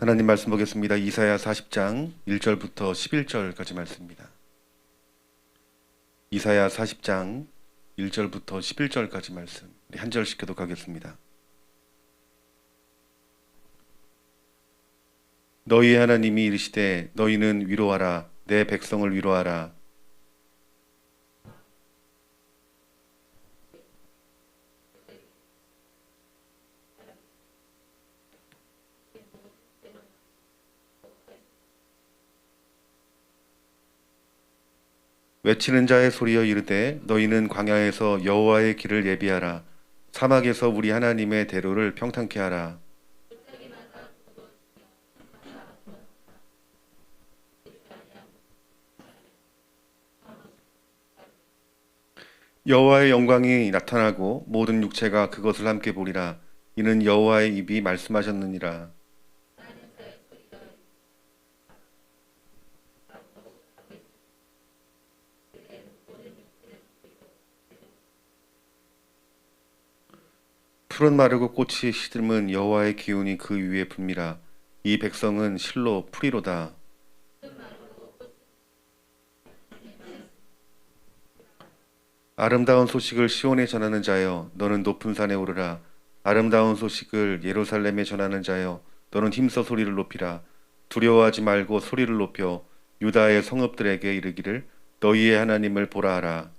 하나님 말씀 보겠습니다. 이사야 40장 1절부터 11절까지 말씀입니다. 이사야 40장 1절부터 11절까지 말씀. 한 절씩 교독하겠습니다. 너희 하나님이 이르시되 너희는 위로하라 내 백성을 위로하라 외치는 자의 소리여 이르되 너희는 광야에서 여호와의 길을 예비하라. 사막에서 우리 하나님의 대로를 평탄케 하라. 여호와의 영광이 나타나고 모든 육체가 그것을 함께 보리라. 이는 여호와의 입이 말씀하셨느니라 푸른 마르고 꽃이 시들면 여호와의 기운이 그 위에 붑니다. 이 백성은 실로 풀이로다. 아름다운 소식을 시온에 전하는 자여, 너는 높은 산에 오르라. 아름다운 소식을 예루살렘에 전하는 자여, 너는 힘써 소리를 높이라. 두려워하지 말고 소리를 높여 유다의 성읍들에게 이르기를 너희의 하나님을 보라 하라.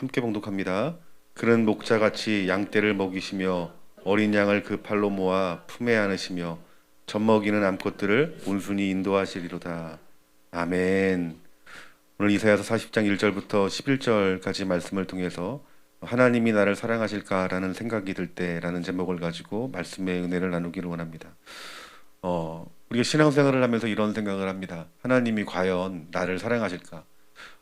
함께 봉독합니다. 그는 목자같이 양떼를 먹이시며 어린 양을 그 팔로 모아 품에 안으시며 젖먹이는 암컷들을 온순히 인도하시리로다. 아멘. 오늘 이사야서 40장 1절부터 11절까지 말씀을 통해서 하나님이 나를 사랑하실까라는 생각이 들 때라는 제목을 가지고 말씀의 은혜를 나누기를 원합니다. 어, 우리가 신앙생활을 하면서 이런 생각을 합니다. 하나님이 과연 나를 사랑하실까?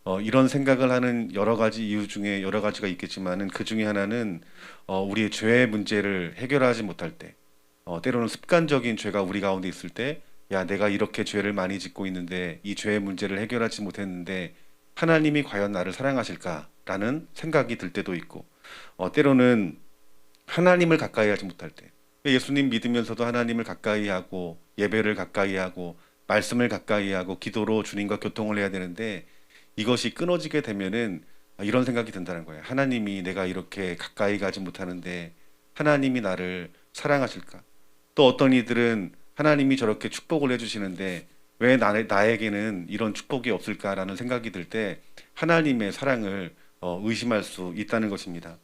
어, 이런 생각을 하는 여러 가지 이유 중에 여러 가지가 있겠지만은 그 중에 하나는 어, 우리의 죄의 문제를 해결하지 못할 때, 어, 때로는 습관적인 죄가 우리 가운데 있을 때, 야, 내가 이렇게 죄를 많이 짓고 있는데 이 죄의 문제를 해결하지 못했는데 하나님이 과연 나를 사랑하실까라는 생각이 들 때도 있고, 어, 때로는 하나님을 가까이 하지 못할 때, 예수님 믿으면서도 하나님을 가까이 하고 예배를 가까이 하고 말씀을 가까이 하고 기도로 주님과 교통을 해야 되는데 이것이 끊어지게 되면은 이런 생각이 든다는 거예요. 하나님이 내가 이렇게 가까이 가지 못하는데 하나님이 나를 사랑하실까? 또 어떤 이들은 하나님이 저렇게 축복을 해주시는데 왜 나, 나에게는 이런 축복이 없을까라는 생각이 들 때 하나님의 사랑을 어, 의심할 수 있다는 것입니다.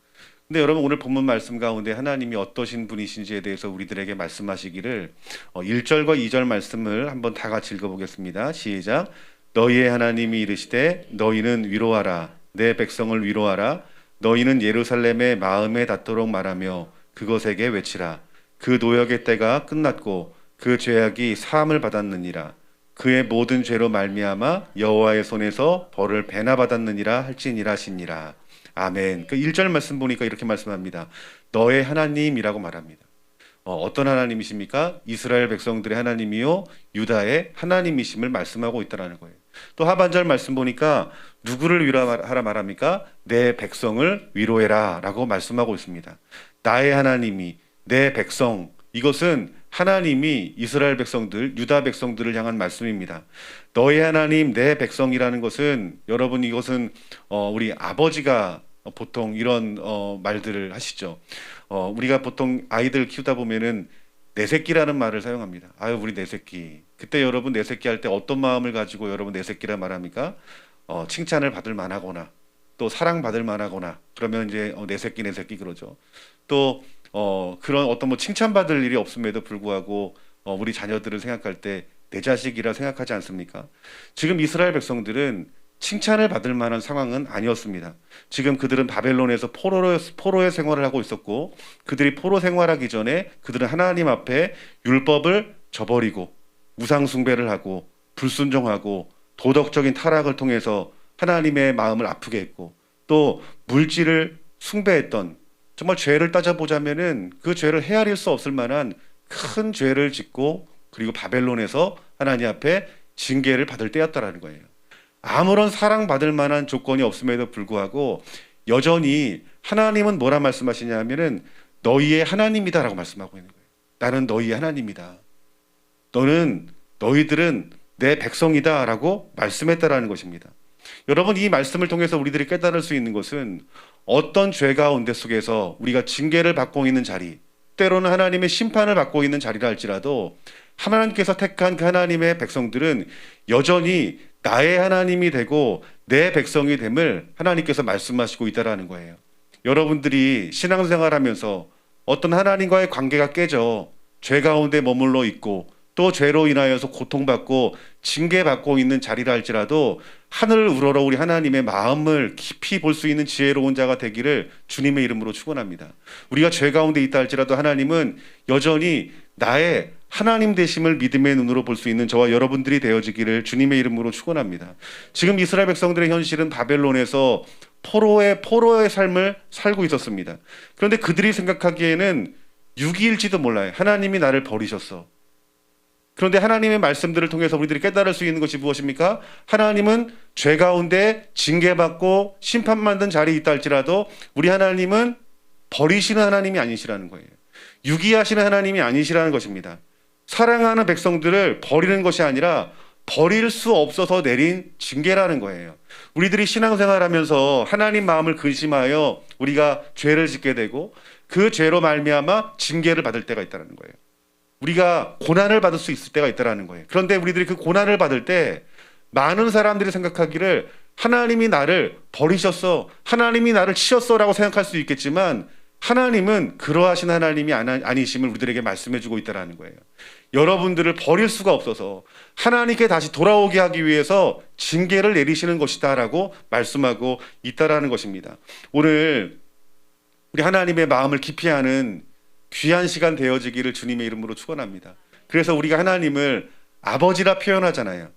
근데 여러분 오늘 본문 말씀 가운데 하나님이 어떠신 분이신지에 대해서 우리들에게 말씀하시기를 어, 1절과 2절 말씀을 한번 다 같이 읽어보겠습니다. 시작. 너희의 하나님이 이르시되 너희는 위로하라 내 백성을 위로하라 너희는 예루살렘의 마음에 닿도록 말하며 그것에게 외치라 그 노역의 때가 끝났고 그 죄악이 사함을 받았느니라 그의 모든 죄로 말미암아 여호와의 손에서 벌을 배나 받았느니라 할지니라 하시니라 아멘. 그 1절 말씀 보니까 이렇게 말씀합니다. 너의 하나님이라고 말합니다. 어, 어떤 하나님이십니까? 이스라엘 백성들의 하나님이요 유다의 하나님이심을 말씀하고 있다라는 거예요. 또 하반절 말씀 보니까 누구를 위로하라 말합니까? 내 백성을 위로해라 라고 말씀하고 있습니다. 나의 하나님이 내 백성 이것은 하나님이 이스라엘 백성들, 유다 백성들을 향한 말씀입니다. 너의 하나님, 내 백성이라는 것은 여러분 이것은 어, 우리 아버지가 보통 이런 어, 말들을 하시죠. 어, 우리가 보통 아이들 키우다 보면은 내 새끼라는 말을 사용합니다. 아유 우리 내 새끼. 그때 여러분 내 새끼 할 때 어떤 마음을 가지고 여러분 내 새끼라 말합니까? 어, 칭찬을 받을 만하거나 또 사랑 받을 만하거나 그러면 이제 어, 내 새끼 내 새끼 그러죠. 또 어, 그런 어떤 뭐 칭찬받을 일이 없음에도 불구하고 어, 우리 자녀들을 생각할 때 내 자식이라 생각하지 않습니까? 지금 이스라엘 백성들은 칭찬을 받을 만한 상황은 아니었습니다. 지금 그들은 바벨론에서 포로로, 포로의 생활을 하고 있었고 그들이 포로 생활하기 전에 그들은 하나님 앞에 율법을 저버리고 우상 숭배를 하고 불순종하고 도덕적인 타락을 통해서 하나님의 마음을 아프게 했고 또 물질을 숭배했던 정말 죄를 따져보자면은 그 죄를 헤아릴 수 없을 만한 큰 죄를 짓고 그리고 바벨론에서 하나님 앞에 징계를 받을 때였다라는 거예요. 아무런 사랑받을 만한 조건이 없음에도 불구하고 여전히 하나님은 뭐라 말씀하시냐면은 너희의 하나님이다라고 말씀하고 있는 거예요. 나는 너희의 하나님이다. 너는 너희들은 내 백성이다라고 말씀했다라는 것입니다. 여러분 이 말씀을 통해서 우리들이 깨달을 수 있는 것은 어떤 죄 가운데 속에서 우리가 징계를 받고 있는 자리, 때로는 하나님의 심판을 받고 있는 자리라 할지라도 하나님께서 택한 그 하나님의 백성들은 여전히 나의 하나님이 되고 내 백성이 됨을 하나님께서 말씀하시고 있다라는 거예요. 여러분들이 신앙생활하면서 어떤 하나님과의 관계가 깨져 죄 가운데 머물러 있고 또 죄로 인하여서 고통받고 징계받고 있는 자리라 할지라도 하늘을 우러러 우리 하나님의 마음을 깊이 볼 수 있는 지혜로운 자가 되기를 주님의 이름으로 축원합니다. 우리가 죄 가운데 있다 할지라도 하나님은 여전히 나의 하나님 되심을 믿음의 눈으로 볼 수 있는 저와 여러분들이 되어지기를 주님의 이름으로 축원합니다. 지금 이스라엘 백성들의 현실은 바벨론에서 포로의 포로의 삶을 살고 있었습니다. 그런데 그들이 생각하기에는 유기일지도 몰라요. 하나님이 나를 버리셨어. 그런데 하나님의 말씀들을 통해서 우리들이 깨달을 수 있는 것이 무엇입니까? 하나님은 죄 가운데 징계받고 심판받는 자리에 있다 할지라도 우리 하나님은 버리시는 하나님이 아니시라는 거예요. 유기하시는 하나님이 아니시라는 것입니다. 사랑하는 백성들을 버리는 것이 아니라 버릴 수 없어서 내린 징계라는 거예요. 우리들이 신앙생활하면서 하나님 마음을 근심하여 우리가 죄를 짓게 되고 그 죄로 말미암아 징계를 받을 때가 있다는 거예요. 우리가 고난을 받을 수 있을 때가 있다라는 거예요. 그런데 우리들이 그 고난을 받을 때 많은 사람들이 생각하기를 하나님이 나를 버리셨어, 하나님이 나를 치셨어라고 생각할 수 있겠지만 하나님은 그러하신 하나님이 아니심을 우리들에게 말씀해 주고 있다라는 거예요. 여러분들을 버릴 수가 없어서 하나님께 다시 돌아오게 하기 위해서 징계를 내리시는 것이다라고 말씀하고 있다라는 것입니다. 오늘 우리 하나님의 마음을 깊이 아는 귀한 시간 되어지기를 주님의 이름으로 축원합니다. 그래서 우리가 하나님을 아버지라 표현하잖아요.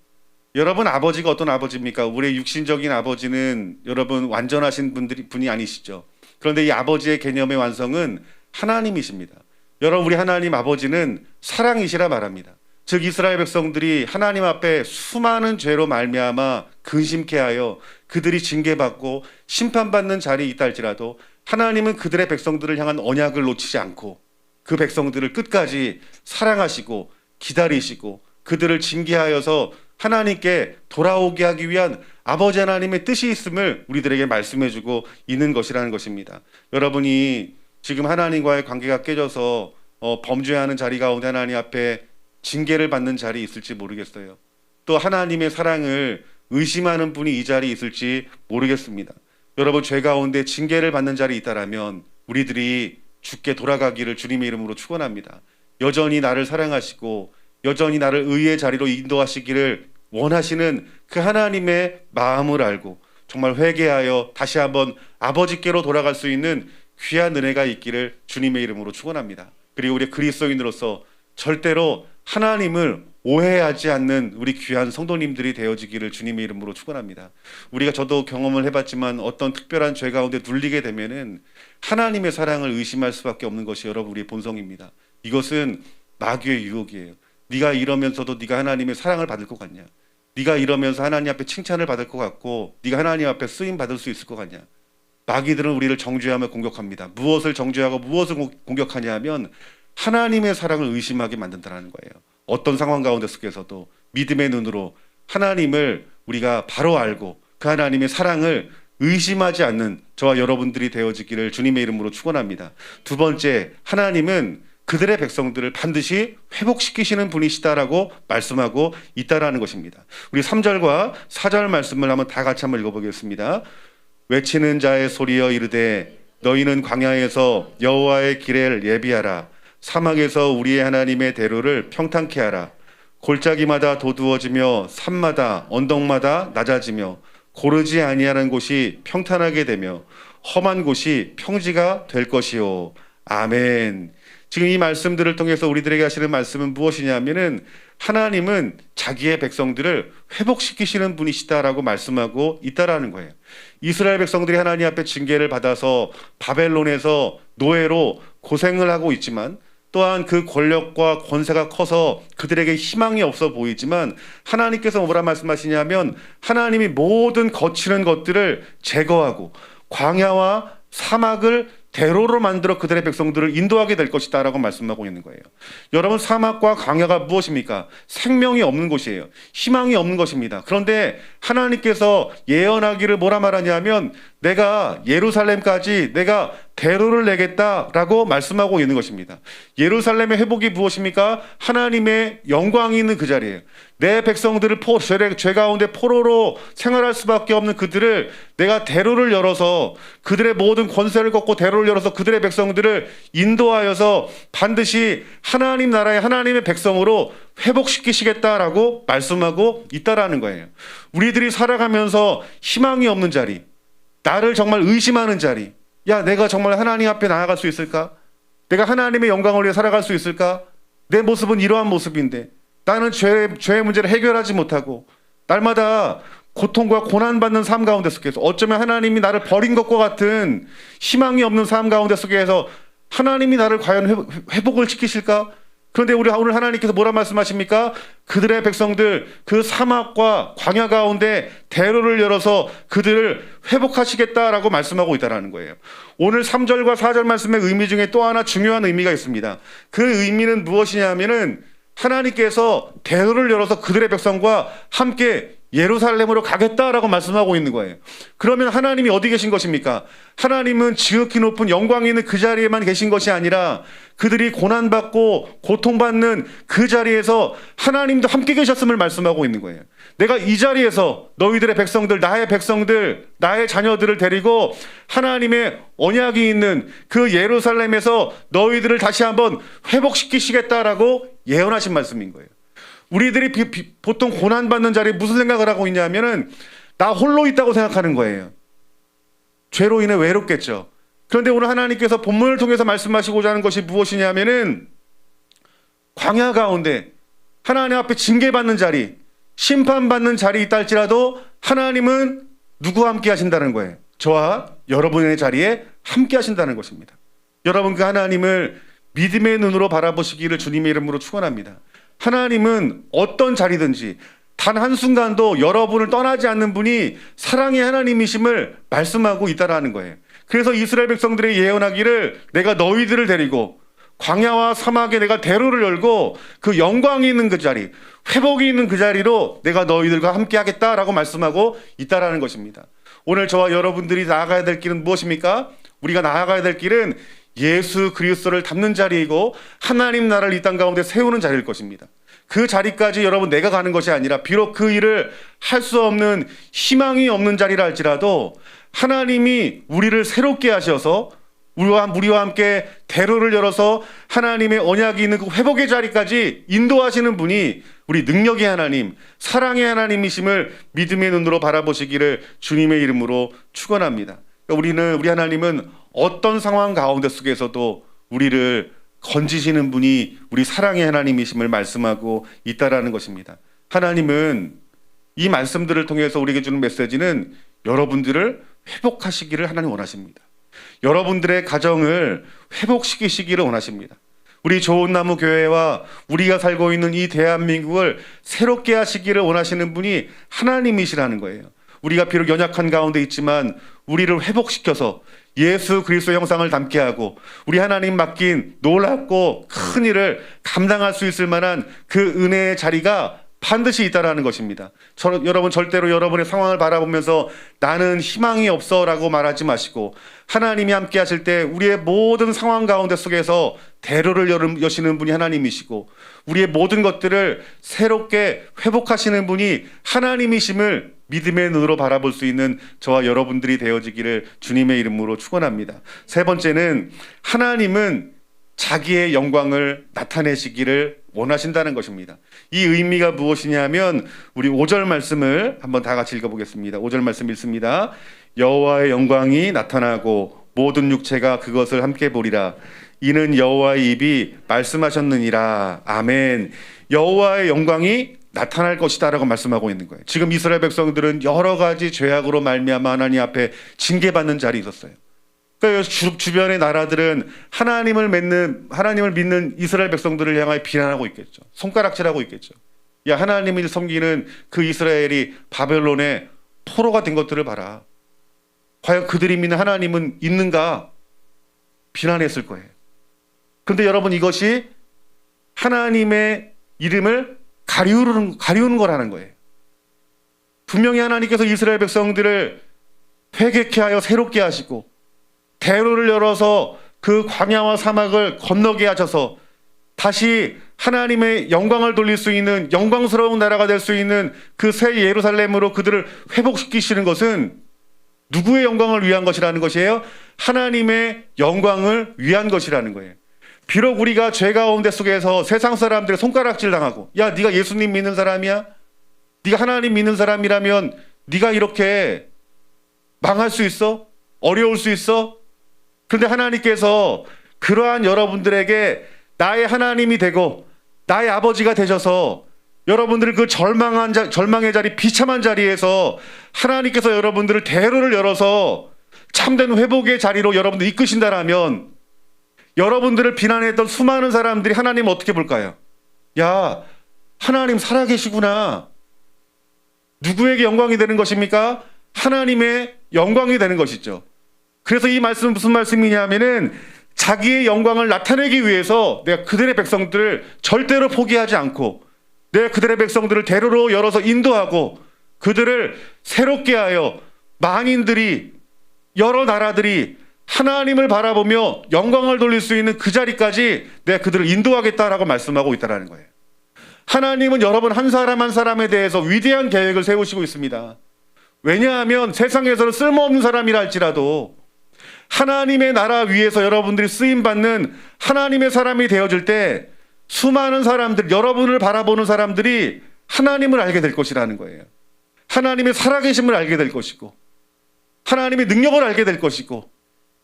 여러분 아버지가 어떤 아버지입니까? 우리의 육신적인 아버지는 여러분 완전하신 분들이 분이 아니시죠. 그런데 이 아버지의 개념의 완성은 하나님이십니다. 여러분 우리 하나님 아버지는 사랑이시라 말합니다. 즉 이스라엘 백성들이 하나님 앞에 수많은 죄로 말미암아 근심케 하여 그들이 징계받고 심판받는 자리에 있다 할지라도 하나님은 그들의 백성들을 향한 언약을 놓치지 않고 그 백성들을 끝까지 사랑하시고 기다리시고 그들을 징계하여서 하나님께 돌아오게 하기 위한 아버지 하나님의 뜻이 있음을 우리들에게 말씀해주고 있는 것이라는 것입니다. 여러분이 지금 하나님과의 관계가 깨져서 어, 범죄하는 자리 가운데 하나님 앞에 징계를 받는 자리에 있을지 모르겠어요. 또 하나님의 사랑을 의심하는 분이 이 자리에 있을지 모르겠습니다. 여러분 죄 가운데 징계를 받는 자리에 있다라면 우리들이 죽게 돌아가기를 주님의 이름으로 축원합니다. 여전히 나를 사랑하시고 여전히 나를 의의 자리로 인도하시기를 원하시는 그 하나님의 마음을 알고 정말 회개하여 다시 한번 아버지께로 돌아갈 수 있는 귀한 은혜가 있기를 주님의 이름으로 축원합니다. 그리고 우리 그리스도인으로서 절대로 하나님을 오해하지 않는 우리 귀한 성도님들이 되어지기를 주님의 이름으로 축원합니다. 우리가 저도 경험을 해봤지만 어떤 특별한 죄 가운데 눌리게 되면은 하나님의 사랑을 의심할 수밖에 없는 것이 여러분 우리의 본성입니다. 이것은 마귀의 유혹이에요. 네가 이러면서도 네가 하나님의 사랑을 받을 것 같냐? 네가 이러면서 하나님 앞에 칭찬을 받을 것 같고 네가 하나님 앞에 쓰임 받을 수 있을 것 같냐? 마귀들은 우리를 정죄하며 공격합니다. 무엇을 정죄하고 무엇을 공- 공격하냐 하면 하나님의 사랑을 의심하게 만든다는 거예요. 어떤 상황 가운데 속에서도 믿음의 눈으로 하나님을 우리가 바로 알고 그 하나님의 사랑을 의심하지 않는 저와 여러분들이 되어지기를 주님의 이름으로 축원합니다. 두 번째, 하나님은 그들의 백성들을 반드시 회복시키시는 분이시다라고 말씀하고 있다라는 것입니다. 우리 3절과 4절 말씀을 한번 다 같이 한번 읽어보겠습니다. 외치는 자의 소리여 이르되 너희는 광야에서 여호와의 길을 예비하라 사막에서 우리의 하나님의 대로를 평탄케 하라 골짜기마다 도두어지며 산마다 언덕마다 낮아지며 고르지 아니하는 곳이 평탄하게 되며 험한 곳이 평지가 될 것이요 아멘. 지금 이 말씀들을 통해서 우리들에게 하시는 말씀은 무엇이냐면은 하나님은 자기의 백성들을 회복시키시는 분이시다라고 말씀하고 있다라는 거예요. 이스라엘 백성들이 하나님 앞에 징계를 받아서 바벨론에서 노예로 고생을 하고 있지만 또한 그 권력과 권세가 커서 그들에게 희망이 없어 보이지만 하나님께서 뭐라 말씀하시냐면 하나님이 모든 거치는 것들을 제거하고 광야와 사막을 대로로 만들어 그들의 백성들을 인도하게 될 것이다라고 말씀하고 있는 거예요. 여러분 사막과 광야가 무엇입니까? 생명이 없는 곳이에요. 희망이 없는 것입니다. 그런데 하나님께서 예언하기를 뭐라 말하냐면 내가 예루살렘까지 내가 대로를 내겠다라고 말씀하고 있는 것입니다. 예루살렘의 회복이 무엇입니까? 하나님의 영광이 있는 그 자리예요. 내 백성들을 포, 죄, 죄 가운데 포로로 생활할 수밖에 없는 그들을 내가 대로를 열어서 그들의 모든 권세를 걷고 대로를 열어서 그들의 백성들을 인도하여서 반드시 하나님 나라의 하나님의 백성으로 회복시키시겠다라고 말씀하고 있다라는 거예요. 우리들이 살아가면서 희망이 없는 자리, 나를 정말 의심하는 자리, 야, 내가 정말 하나님 앞에 나아갈 수 있을까? 내가 하나님의 영광을 위해 살아갈 수 있을까? 내 모습은 이러한 모습인데 나는 죄, 죄의 문제를 해결하지 못하고 날마다 고통과 고난받는 삶 가운데 속에서 어쩌면 하나님이 나를 버린 것과 같은 희망이 없는 삶 가운데 속에서 하나님이 나를 과연 회- 회복을 시키실까? 그런데 우리 오늘 하나님께서 뭐라 말씀하십니까? 그들의 백성들 그 사막과 광야 가운데 대로를 열어서 그들을 회복하시겠다라고 말씀하고 있다라는 거예요. 오늘 3절과 4절 말씀의 의미 중에 또 하나 중요한 의미가 있습니다. 그 의미는 무엇이냐면은 하나님께서 대로를 열어서 그들의 백성과 함께 예루살렘으로 가겠다라고 말씀하고 있는 거예요. 그러면 하나님이 어디 계신 것입니까? 하나님은 지극히 높은 영광이 있는 그 자리에만 계신 것이 아니라 그들이 고난받고 고통받는 그 자리에서 하나님도 함께 계셨음을 말씀하고 있는 거예요. 내가 이 자리에서 너희들의 백성들, 나의 백성들, 나의 자녀들을 데리고 하나님의 언약이 있는 그 예루살렘에서 너희들을 다시 한번 회복시키시겠다라고 예언하신 말씀인 거예요. 우리들이 비- 비- 보통 고난받는 자리에 무슨 생각을 하고 있냐면은 나 홀로 있다고 생각하는 거예요. 죄로 인해 외롭겠죠. 그런데 오늘 하나님께서 본문을 통해서 말씀하시고자 하는 것이 무엇이냐면은 광야 가운데 하나님 앞에 징계받는 자리, 심판받는 자리 있다 할지라도 하나님은 누구와 함께 하신다는 거예요. 저와 여러분의 자리에 함께 하신다는 것입니다. 여러분 그 하나님을 믿음의 눈으로 바라보시기를 주님의 이름으로 축원합니다. 하나님은 어떤 자리든지 단 한순간도 여러분을 떠나지 않는 분이 사랑의 하나님이심을 말씀하고 있다라는 거예요. 그래서 이스라엘 백성들의 예언하기를 내가 너희들을 데리고 광야와 사막에 내가 대로를 열고 그 영광이 있는 그 자리, 회복이 있는 그 자리로 내가 너희들과 함께 하겠다라고 말씀하고 있다라는 것입니다. 오늘 저와 여러분들이 나아가야 될 길은 무엇입니까? 우리가 나아가야 될 길은 예수 그리스도를 담는 자리이고 하나님 나라를 이 땅 가운데 세우는 자리일 것입니다. 그 자리까지 여러분 내가 가는 것이 아니라 비록 그 일을 할 수 없는 희망이 없는 자리라 할지라도 하나님이 우리를 새롭게 하셔서 우리와 우리와 함께 대로를 열어서 하나님의 언약이 있는 그 회복의 자리까지 인도하시는 분이 우리 능력의 하나님, 사랑의 하나님이심을 믿음의 눈으로 바라보시기를 주님의 이름으로 축원합니다. 우리는 우리 하나님은 어떤 상황 가운데 속에서도 우리를 건지시는 분이 우리 사랑의 하나님이심을 말씀하고 있다라는 것입니다. 하나님은 이 말씀들을 통해서 우리에게 주는 메시지는 여러분들을 회복하시기를 하나님 원하십니다. 여러분들의 가정을 회복시키시기를 원하십니다. 우리 좋은 나무 교회와 우리가 살고 있는 이 대한민국을 새롭게 하시기를 원하시는 분이 하나님이시라는 거예요. 우리가 비록 연약한 가운데 있지만 우리를 회복시켜서 예수 그리스도 형상을 담게 하고 우리 하나님 맡긴 놀랍고 큰 일을 감당할 수 있을 만한 그 은혜의 자리가 반드시 있다라는 것입니다. 저, 여러분 절대로 여러분의 상황을 바라보면서 나는 희망이 없어라고 말하지 마시고 하나님이 함께 하실 때 우리의 모든 상황 가운데 속에서 대로를 열- 여시는 분이 하나님이시고 우리의 모든 것들을 새롭게 회복하시는 분이 하나님이심을 믿음의 눈으로 바라볼 수 있는 저와 여러분들이 되어지기를 주님의 이름으로 축원합니다. 세 번째는 하나님은 자기의 영광을 나타내시기를 원하신다는 것입니다. 이 의미가 무엇이냐면 우리 5절 말씀을 한번 다 같이 읽어 보겠습니다. 5절 말씀 읽습니다. 여호와의 영광이 나타나고 모든 육체가 그것을 함께 보리라. 이는 여호와의 입이 말씀하셨느니라. 아멘. 여호와의 영광이 나타날 것이다라고 말씀하고 있는 거예요. 지금 이스라엘 백성들은 여러 가지 죄악으로 말미암아 하나님 앞에 징계받는 자리에 있었어요. 그러니까 주, 주변의 나라들은 하나님을 믿는 하나님을 믿는 이스라엘 백성들을 향하여 비난하고 있겠죠. 손가락질하고 있겠죠. 야 하나님을 섬기는 그 이스라엘이 바벨론의 포로가 된 것들을 봐라. 과연 그들이 믿는 하나님은 있는가? 비난했을 거예요. 그런데 여러분 이것이 하나님의 이름을 가리우는 가리우는 거라는 거예요. 분명히 하나님께서 이스라엘 백성들을 회개케 하여 새롭게 하시고 대로를 열어서 그 광야와 사막을 건너게 하셔서 다시 하나님의 영광을 돌릴 수 있는 영광스러운 나라가 될 수 있는 그 새 예루살렘으로 그들을 회복시키시는 것은 누구의 영광을 위한 것이라는 것이에요? 하나님의 영광을 위한 것이라는 거예요. 비록 우리가 죄 가운데 속에서 세상 사람들의 손가락질 당하고 야 네가 예수님 믿는 사람이야? 네가 하나님 믿는 사람이라면 네가 이렇게 망할 수 있어? 어려울 수 있어? 그런데 하나님께서 그러한 여러분들에게 나의 하나님이 되고 나의 아버지가 되셔서 여러분들을 그 절망한 자, 절망의 자리, 비참한 자리에서 하나님께서 여러분들을 대로를 열어서 참된 회복의 자리로 여러분들 이끄신다라면 여러분들을 비난했던 수많은 사람들이 하나님 어떻게 볼까요? 야, 하나님 살아계시구나. 누구에게 영광이 되는 것입니까? 하나님의 영광이 되는 것이죠. 그래서 이 말씀은 무슨 말씀이냐면은 자기의 영광을 나타내기 위해서 내가 그들의 백성들을 절대로 포기하지 않고 내가 그들의 백성들을 대로로 열어서 인도하고 그들을 새롭게 하여 만인들이 여러 나라들이 하나님을 바라보며 영광을 돌릴 수 있는 그 자리까지 내가 그들을 인도하겠다라고 말씀하고 있다라는 거예요. 하나님은 여러분 한 사람 한 사람에 대해서 위대한 계획을 세우시고 있습니다. 왜냐하면 세상에서는 쓸모없는 사람이라 할지라도 하나님의 나라 위에서 여러분들이 쓰임 받는 하나님의 사람이 되어질 때 수많은 사람들, 여러분을 바라보는 사람들이 하나님을 알게 될 것이라는 거예요. 하나님의 살아계심을 알게 될 것이고, 하나님의 능력을 알게 될 것이고,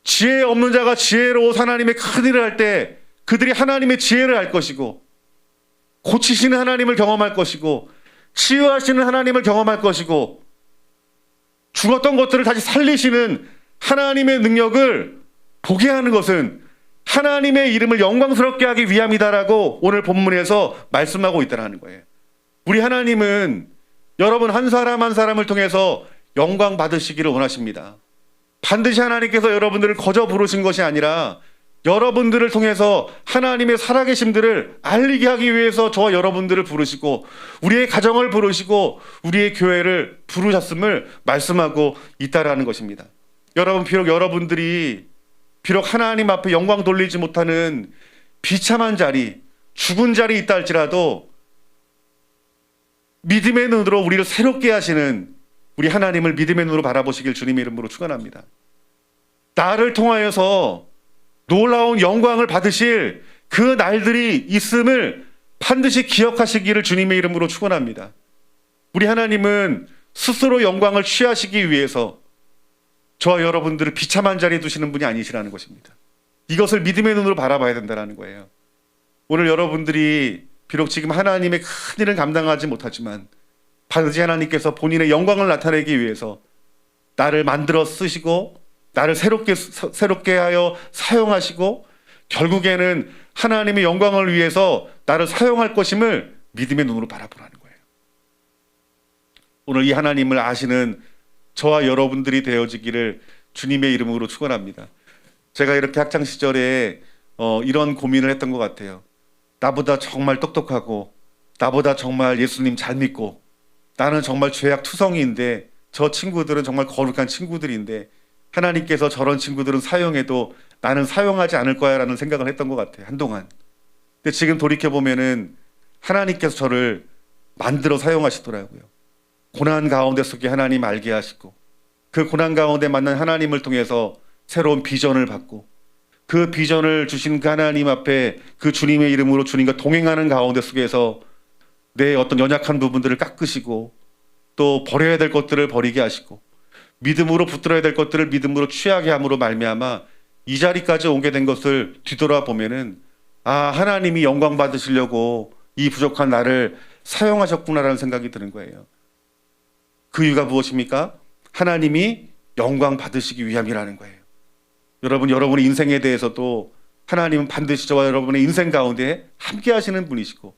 지혜 없는 자가 지혜로 하나님의 큰 일을 할 때 그들이 하나님의 지혜를 알 것이고, 고치시는 하나님을 경험할 것이고, 치유하시는 하나님을 경험할 것이고, 죽었던 것들을 다시 살리시는 하나님의 능력을 보게 하는 것은 하나님의 이름을 영광스럽게 하기 위함이다라고 오늘 본문에서 말씀하고 있다는 거예요. 우리 하나님은 여러분 한 사람 한 사람을 통해서 영광 받으시기를 원하십니다. 반드시 하나님께서 여러분들을 거저 부르신 것이 아니라 여러분들을 통해서 하나님의 살아계심들을 알리게 하기 위해서 저와 여러분들을 부르시고 우리의 가정을 부르시고 우리의 교회를 부르셨음을 말씀하고 있다라는 것입니다. 여러분 비록 여러분들이 비록 하나님 앞에 영광 돌리지 못하는 비참한 자리, 죽은 자리 있다 할지라도 믿음의 눈으로 우리를 새롭게 하시는 우리 하나님을 믿음의 눈으로 바라보시길 주님의 이름으로 축원합니다. 나를 통하여서 놀라운 영광을 받으실 그 날들이 있음을 반드시 기억하시기를 주님의 이름으로 축원합니다. 우리 하나님은 스스로 영광을 취하시기 위해서 저와 여러분들을 비참한 자리에 두시는 분이 아니시라는 것입니다. 이것을 믿음의 눈으로 바라봐야 된다는 거예요. 오늘 여러분들이 비록 지금 하나님의 큰 일을 감당하지 못하지만 반드시 하나님께서 본인의 영광을 나타내기 위해서 나를 만들어 쓰시고 나를 새롭게 새롭게 하여 사용하시고 결국에는 하나님의 영광을 위해서 나를 사용할 것임을 믿음의 눈으로 바라보라는 거예요. 오늘 이 하나님을 아시는 저와 여러분들이 되어지기를 주님의 이름으로 축원합니다. 제가 이렇게 학창 시절에 어, 이런 고민을 했던 것 같아요. 나보다 정말 똑똑하고 나보다 정말 예수님 잘 믿고 나는 정말 죄악 투성이인데 저 친구들은 정말 거룩한 친구들인데 하나님께서 저런 친구들은 사용해도 나는 사용하지 않을 거야라는 생각을 했던 것 같아요. 한동안. 근데 지금 돌이켜 보면은 하나님께서 저를 만들어 사용하시더라고요. 고난 가운데 속에 하나님 알게 하시고 그 고난 가운데 만난 하나님을 통해서 새로운 비전을 받고 그 비전을 주신 그 하나님 앞에 그 주님의 이름으로 주님과 동행하는 가운데 속에서 내 어떤 연약한 부분들을 깎으시고 또 버려야 될 것들을 버리게 하시고 믿음으로 붙들어야 될 것들을 믿음으로 취하게 함으로 말미암아 이 자리까지 오게 된 것을 뒤돌아 보면은 아 하나님이 영광 받으시려고 이 부족한 나를 사용하셨구나라는 생각이 드는 거예요. 그 이유가 무엇입니까? 하나님이 영광 받으시기 위함이라는 거예요. 여러분 여러분의 인생에 대해서도 하나님은 반드시 저와 여러분의 인생 가운데 함께 하시는 분이시고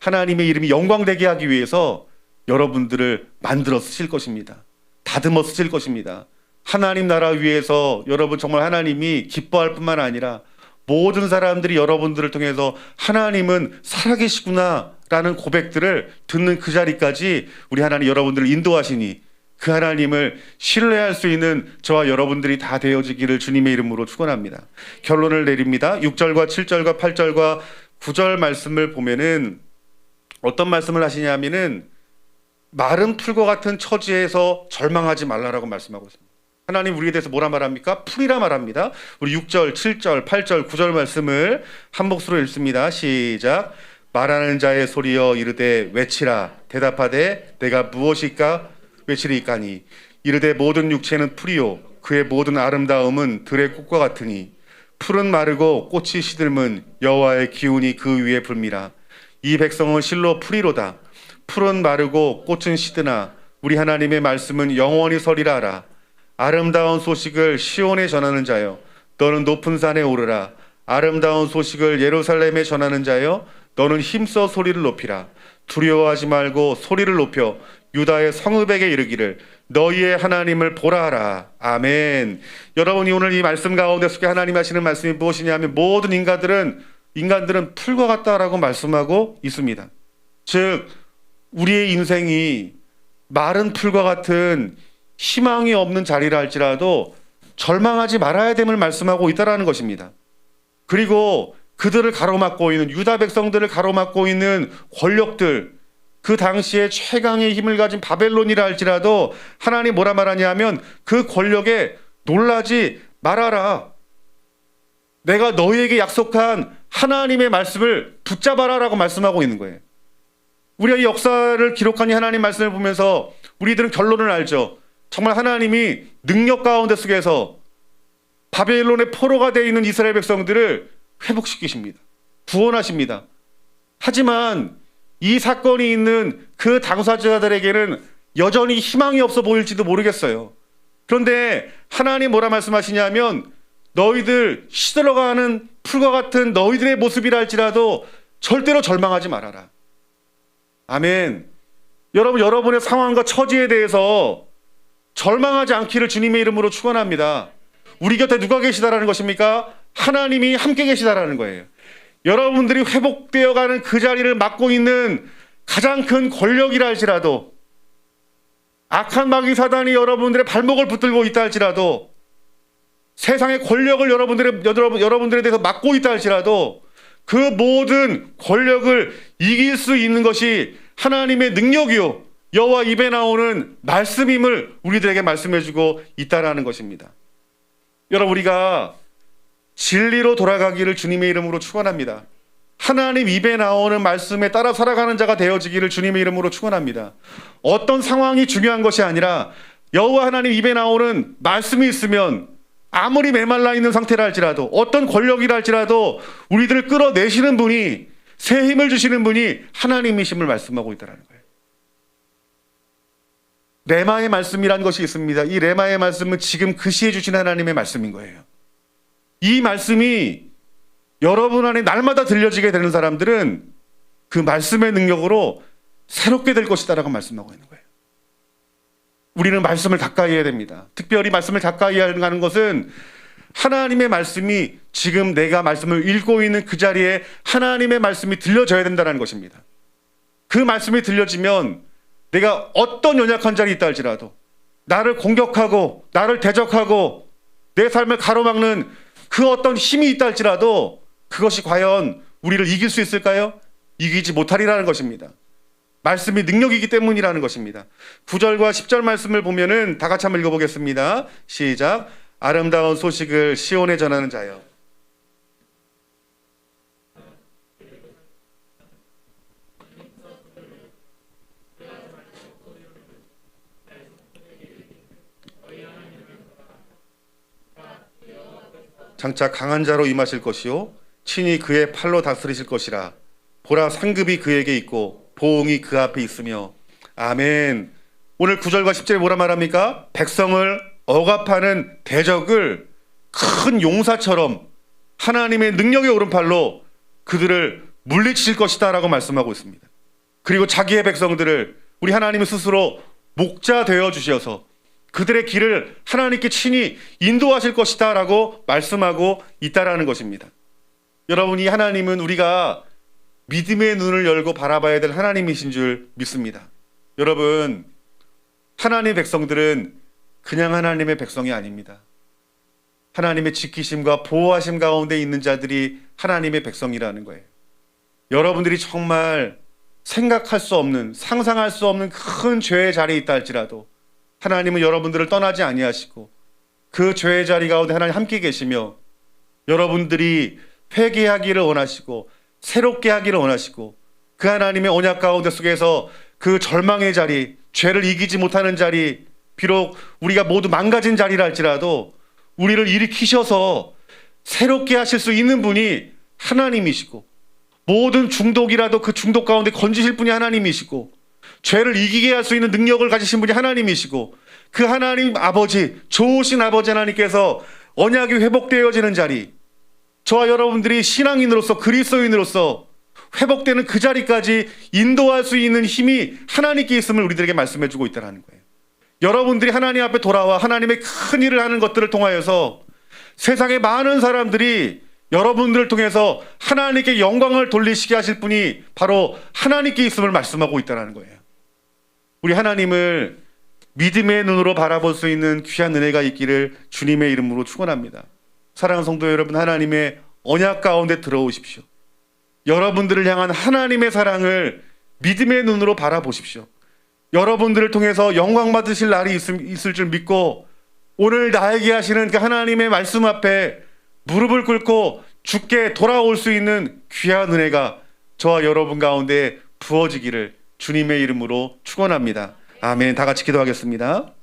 하나님의 이름이 영광되게 하기 위해서 여러분들을 만들어 쓰실 것입니다. 다듬어 쓰실 것입니다. 하나님 나라 위해서 여러분 정말 하나님이 기뻐할 뿐만 아니라 모든 사람들이 여러분들을 통해서 하나님은 살아계시구나 라는 고백들을 듣는 그 자리까지 우리 하나님 여러분들을 인도하시니 그 하나님을 신뢰할 수 있는 저와 여러분들이 다 되어지기를 주님의 이름으로 축원합니다. 결론을 내립니다. 6절과 7절과 8절과 9절 말씀을 보면은 어떤 말씀을 하시냐면은 마른 풀과 같은 처지에서 절망하지 말라라고 말씀하고 있습니다. 하나님 우리에 대해서 뭐라 말합니까? 풀이라 말합니다. 우리 6절, 7절, 8절, 9절 말씀을 한 목소리로 읽습니다. 시작. 말하는 자의 소리여 이르되 외치라 대답하되 내가 무엇일까 외치리까니 이르되 모든 육체는 풀이요 그의 모든 아름다움은 들의 꽃과 같으니 풀은 마르고 꽃이 시들면 여호와의 기운이 그 위에 불미라 이 백성은 실로 풀이로다. 풀은 마르고 꽃은 시드나. 우리 하나님의 말씀은 영원히 서리라 하라. 아름다운 소식을 시온에 전하는 자여 너는 높은 산에 오르라. 아름다운 소식을 예루살렘에 전하는 자여 너는 힘써 소리를 높이라. 두려워하지 말고 소리를 높여 유다의 성읍에게 이르기를 너희의 하나님을 보라 하라. 아멘. 여러분이 오늘 이 말씀 가운데 속에 하나님 하시는 말씀이 무엇이냐면 모든 인간들은 인간들은 풀과 같다라고 말씀하고 있습니다 즉 우리의 인생이 마른 풀과 같은 희망이 없는 자리라 할지라도 절망하지 말아야 됨을 말씀하고 있다라는 것입니다. 그리고 그들을 가로막고 있는 유다 백성들을 가로막고 있는 권력들 그 당시에 최강의 힘을 가진 바벨론이라 할지라도 하나님 뭐라 말하냐면 그 권력에 놀라지 말아라. 내가 너희에게 약속한 하나님의 말씀을 붙잡아라라고 말씀하고 있는 거예요. 우리가 이 역사를 기록한 이 하나님 말씀을 보면서 우리들은 결론을 알죠. 정말 하나님이 능력 가운데 속에서 바벨론의 포로가 되어 있는 이스라엘 백성들을 회복시키십니다. 구원하십니다. 하지만 이 사건이 있는 그 당사자들에게는 여전히 희망이 없어 보일지도 모르겠어요. 그런데 하나님 뭐라 말씀하시냐면 너희들 시들어가는 풀과 같은 너희들의 모습이라 할지라도 절대로 절망하지 말아라. 아멘. 여러분 여러분의 상황과 처지에 대해서 절망하지 않기를 주님의 이름으로 축원합니다. 우리 곁에 누가 계시다라는 것입니까? 하나님이 함께 계시다라는 거예요. 여러분들이 회복되어 가는 그 자리를 맡고 있는 가장 큰 권력이라 할지라도 악한 마귀 사단이 여러분들의 발목을 붙들고 있다 할지라도 세상의 권력을 여러분들의 여러분 여러분들에 대해서 맡고 있다 할지라도 그 모든 권력을 이길 수 있는 것이 하나님의 능력이요 여호와 입에 나오는 말씀임을 우리들에게 말씀해주고 있다라는 것입니다. 여러분 우리가 진리로 돌아가기를 주님의 이름으로 축원합니다. 하나님 입에 나오는 말씀에 따라 살아가는 자가 되어지기를 주님의 이름으로 축원합니다. 어떤 상황이 중요한 것이 아니라 여호와 하나님 입에 나오는 말씀이 있으면 아무리 메말라 있는 상태라 할지라도 어떤 권력이라 할지라도 우리들을 끌어내시는 분이 새 힘을 주시는 분이 하나님이심을 말씀하고 있다는 거예요. 레마의 말씀이란 것이 있습니다. 이 레마의 말씀은 지금 그 시에 주신 하나님의 말씀인 거예요. 이 말씀이 여러분 안에 날마다 들려지게 되는 사람들은 그 말씀의 능력으로 새롭게 될 것이다라고 말씀하고 있는 거예요. 우리는 말씀을 가까이 해야 됩니다. 특별히 말씀을 가까이 하는 것은 하나님의 말씀이 지금 내가 말씀을 읽고 있는 그 자리에 하나님의 말씀이 들려져야 된다는 것입니다. 그 말씀이 들려지면 내가 어떤 연약한 자리 있다 할지라도 나를 공격하고 나를 대적하고 내 삶을 가로막는 그 어떤 힘이 있다 할지라도 그것이 과연 우리를 이길 수 있을까요? 이기지 못하리라는 것입니다. 말씀이 능력이기 때문이라는 것입니다. 9절과 10절 말씀을 보면은 다 같이 한번 읽어보겠습니다. 시작. 아름다운 소식을 시온에 전하는 자여. 장차 강한 자로 임하실 것이요 친히 그의 팔로 다스리실 것이라 보라 상급이 그에게 있고 보응이 그 앞에 있으며 아멘. 오늘 9절과 10절에 뭐라 말합니까? 백성을 억압하는 대적을 큰 용사처럼 하나님의 능력의 오른팔로 그들을 물리칠 것이다 라고 말씀하고 있습니다. 그리고 자기의 백성들을 우리 하나님이 스스로 목자 되어 주셔서 그들의 길을 하나님께 친히 인도하실 것이다 라고 말씀하고 있다라는 것입니다. 여러분이 하나님은 우리가 믿음의 눈을 열고 바라봐야 될 하나님이신 줄 믿습니다. 여러분, 하나님의 백성들은 그냥 하나님의 백성이 아닙니다. 하나님의 지키심과 보호하심 가운데 있는 자들이 하나님의 백성이라는 거예요. 여러분들이 정말 생각할 수 없는, 상상할 수 없는 큰 죄의 자리에 있다 할지라도 하나님은 여러분들을 떠나지 아니하시고 그 죄의 자리 가운데 하나님 함께 계시며 여러분들이 회개하기를 원하시고 새롭게 하기를 원하시고 그 하나님의 언약 가운데 속에서 그 절망의 자리, 죄를 이기지 못하는 자리, 비록 우리가 모두 망가진 자리라 할지라도 우리를 일으키셔서 새롭게 하실 수 있는 분이 하나님이시고 모든 중독이라도 그 중독 가운데 건지실 분이 하나님이시고 죄를 이기게 할 수 있는 능력을 가지신 분이 하나님이시고 그 하나님 아버지 좋으신 아버지 하나님께서 언약이 회복되어지는 자리 저와 여러분들이 신앙인으로서 그리스도인으로서 회복되는 그 자리까지 인도할 수 있는 힘이 하나님께 있음을 우리들에게 말씀해 주고 있다는 거예요. 여러분들이 하나님 앞에 돌아와 하나님의 큰 일을 하는 것들을 통하여서 세상의 많은 사람들이 여러분들을 통해서 하나님께 영광을 돌리시게 하실 분이 바로 하나님께 있음을 말씀하고 있다는 거예요. 우리 하나님을 믿음의 눈으로 바라볼 수 있는 귀한 은혜가 있기를 주님의 이름으로 축원합니다. 사랑하는 성도 여러분, 하나님의 언약 가운데 들어오십시오. 여러분들을 향한 하나님의 사랑을 믿음의 눈으로 바라보십시오. 여러분들을 통해서 영광 받으실 날이 있을 줄 믿고 오늘 나에게 하시는 그 하나님의 말씀 앞에 무릎을 꿇고 죽게 돌아올 수 있는 귀한 은혜가 저와 여러분 가운데 부어지기를 주님의 이름으로 축원합니다. 아멘. 다 같이 기도하겠습니다.